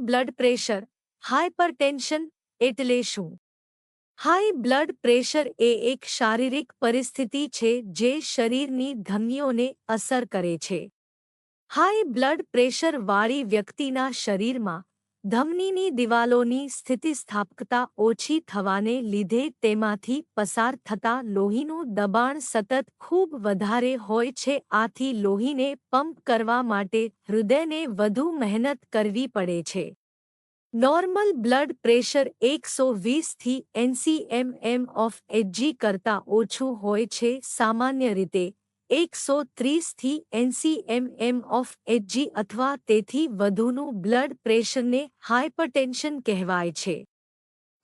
Blood pressure hypertension એટલે શું? High blood pressure એ એક શારીરિક પરિસ્થિતિ છે જે શરીરની ધમનીઓને અસર કરે છે. હાઈ બ્લડ પ્રેશર વાળી વ્યક્તિના શરીરમાં ધમનીની દિવાલોની સ્થિતિસ્થાપકતા ઓછી થવાને લીધે તેમાંથી પસાર થતા લોહીનું દબાણ સતત ખૂબ વધારે હોય છે. આથી લોહીને પંપ કરવા માટે હૃદયને વધુ મહેનત કરવી પડે છે. નોર્મલ બ્લડ પ્રેશર એકસો વીસથી એનસીએમએમ ઓફ એચજી કરતાં ઓછું હોય છે. સામાન્ય રીતે એકસો ત્રીસથી એનસીએમએમ ઓફ એચજી અથવા તેથી વધુનું બ્લડ પ્રેશરને હાઇપરટેન્શન કહેવાય છે.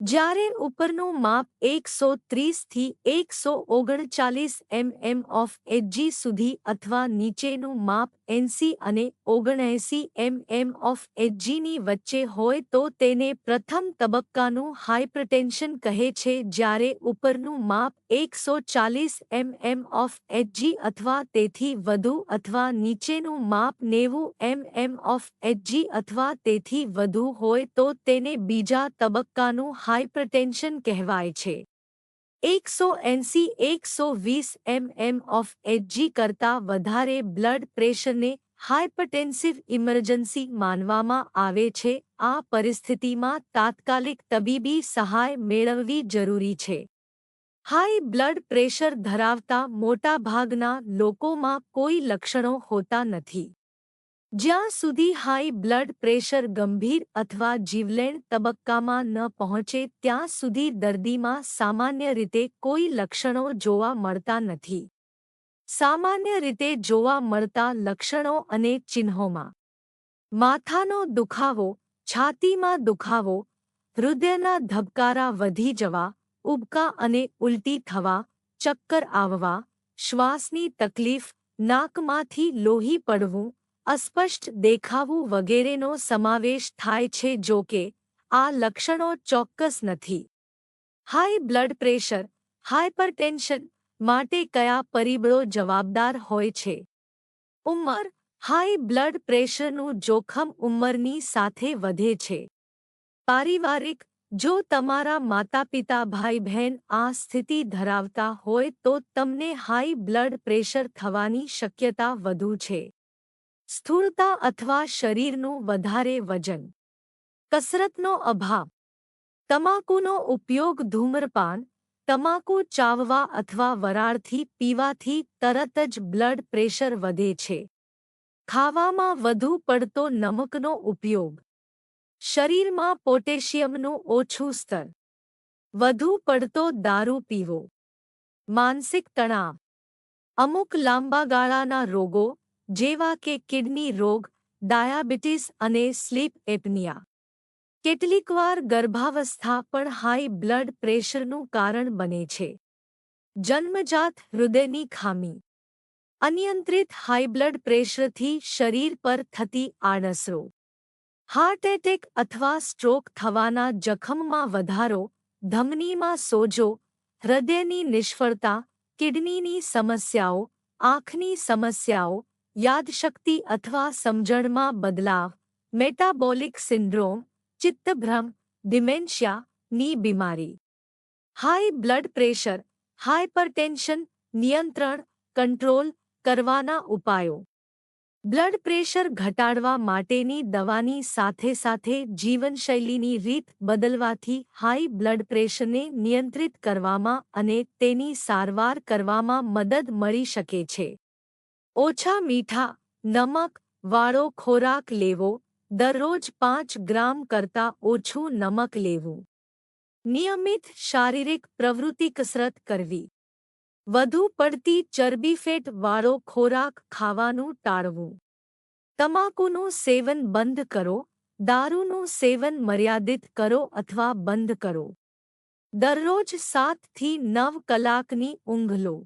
જ્યારે ઉપરનું માપ એકસો ત્રીસથી એકસો ઓગણચાલીસ એમએમ ઓફ એચજી સુધી અથવા નીચેનું માપ એનસી અને ઓગણએંસી એમએમ ઓફ એચજીની વચ્ચે હોય તો તેને પ્રથમ તબક્કાનું હાઇપરટેન્શન કહે છે જ્યારે ઉપરનું માપ એકસો ચાલીસ એમએમ ઓફ એચજી અથવા તેથી વધુ અથવા નીચેનું માપ નેવું એમએમ ઓફ એચજી અથવા તેથી વધુ હોય તો તેને બીજા તબક્કાનું હાઇપરટેન્શન કહેવાય છે. એકસો એંસી, એકસો વીસ એમએમ ઓફ એચજી કરતાં વધારે બ્લડ પ્રેશરને હાઇપરટેન્સિવ ઇમરજન્સી માનવામાં આવે છે. આ પરિસ્થિતિમાં તાત્કાલિક તબીબી સહાય મેળવવી જરૂરી છે. હાઈ બ્લડ પ્રેશર ધરાવતા મોટાભાગના લોકોમાં કોઈ લક્ષણો હોતા નથી. જ્યાં સુધી હાઈ બ્લડ પ્રેશર ગંભીર અથવા જીવલેણ તબક્કામાં ન પહોંચે ત્યાં સુધી દર્દીમાં સામાન્ય રીતે કોઈ લક્ષણો જોવા મળતા નથી. સામાન્ય રીતે જોવા મળતા લક્ષણો અને ચિહ્નોમાં. માથાનો દુખાવો, છાતીમાં દુખાવો, હૃદયના ધબકારા વધી જવા, ઉબકા અને ઉલટી થવા, ચક્કર આવવા, શ્વાસની તકલીફ, નાકમાંથી લોહી પડવું અસ્પષ્ટ દેખાવું વગેરેનો સમાવેશ થાય છે જો કે, આ લક્ષણો ચોક્કસ નથી. હાઈ બ્લડ પ્રેશર હાઇપરટેન્શન માટે કયા પરિબળો જવાબદાર હોય છે? ઉંમર, હાઈ બ્લડ પ્રેશરનું જોખમ ઉંમરની સાથે વધે છે. પારિવારિક, જો તમારા માતાપિતા ભાઈ બહેન આ સ્થિતિ ધરાવતા હોય તો તમને હાઈ બ્લડ પ્રેશર થવાની શક્યતા વધુ છે. સ્થૂળતા અથવા શરીરનું વધારે વજન. કસરતનો અભાવ. તમાકુનો ઉપયોગ ધૂમ્રપાન, તમાકુ ચાવવા અથવા વરાળથી પીવાથી તરત જ બ્લડ પ્રેશર વધે છે. ખાવામાં વધુ પડતો નમકનો ઉપયોગ. શરીરમાં પોટેશિયમનું ઓછું સ્તર. વધુ પડતો દારૂ પીવો. માનસિક તણાવ. અમુક લાંબા ગાળાના રોગો જેવા કે કિડની રોગ, ડાયાબિટીસ અને સ્લીપ એપનિયા. કેટલીકવાર ગર્ભાવસ્થા પણ હાઈ બ્લડ પ્રેશરનું કારણ બને છે. જન્મજાત હૃદયની ખામી. અનિયંત્રિત હાઈ બ્લડ પ્રેશરથી શરીર પર થતી આડઅસરો. હાર્ટ એટેક અથવા સ્ટ્રોક થવાના જખમમાં વધારો, ધમનીમાં સોજો, હૃદયની નિષ્ફળતા, કિડનીની સમસ્યાઓ, આંખની સમસ્યાઓ યાદશક્તિ અથવા સમજણમાં બદલાવ. મેટાબોલિક સિન્ડ્રોમ, ચિત્તભ્રમ ડિમેન્શિયાની બીમારી. હાઈ બ્લડ પ્રેશર હાઇપરટેન્શન નિયંત્રણ, કંટ્રોલ કરવાના ઉપાયો. બ્લડ પ્રેશર ઘટાડવા માટેની દવાની સાથે સાથે જીવનશૈલીની રીત બદલવાથી હાઈ બ્લડ પ્રેશરને નિયંત્રિત કરવામાં અને તેની સારવાર કરવામાં મદદ મળી શકે છે. ઓછા મીઠા, નમક વાળો ખોરાક લેવો, દરરોજ પાંચ ગ્રામ કરતાં ઓછું નમક લેવું. નિયમિત શારીરિક પ્રવૃત્તિ કસરત કરવી. વધુ પડતી ચરબીફેટ વાળો ખોરાક ખાવાનું ટાળવું. તમાકુનું સેવન બંધ કરો, દારૂનું સેવન મર્યાદિત કરો અથવા બંધ કરો. દરરોજ સાતથી નવ કલાકની ઊંઘ લો.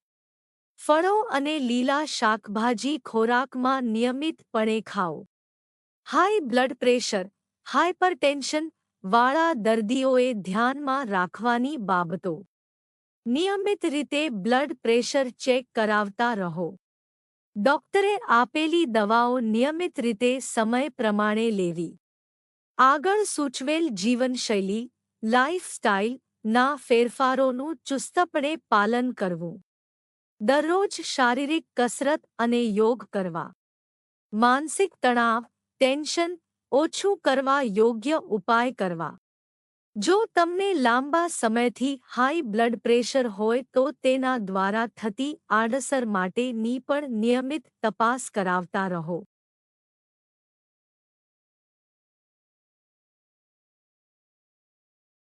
ફળો અને લીલા શાકભાજી ખોરાકમાં નિયમિતપણે ખાઓ. હાઈ બ્લડ પ્રેશર હાઇપરટેન્શન વાળા દર્દીઓએ ધ્યાનમાં રાખવાની બાબતો. નિયમિત રીતે બ્લડ પ્રેશર ચેક કરાવતા રહો. ડોક્ટરે આપેલી દવાઓ નિયમિત રીતે સમય પ્રમાણે લેવી. આગળ સૂચવેલ જીવનશૈલી લાઇફસ્ટાઇલ ના ફેરફારોનું ચુસ્તપણે પાલન કરવું. દરરોજ શારીરિક કસરત અને યોગ કરવા. માનસિક તણાવ, ટેન્શન, ઓછું કરવા યોગ્ય ઉપાય કરવા. જો તમને લાંબા સમયથી હાઈ બ્લડ પ્રેશર હોય તો તેના દ્વારા થતી આડઅસર માટેની પણ નિયમિત તપાસ કરાવતા રહો.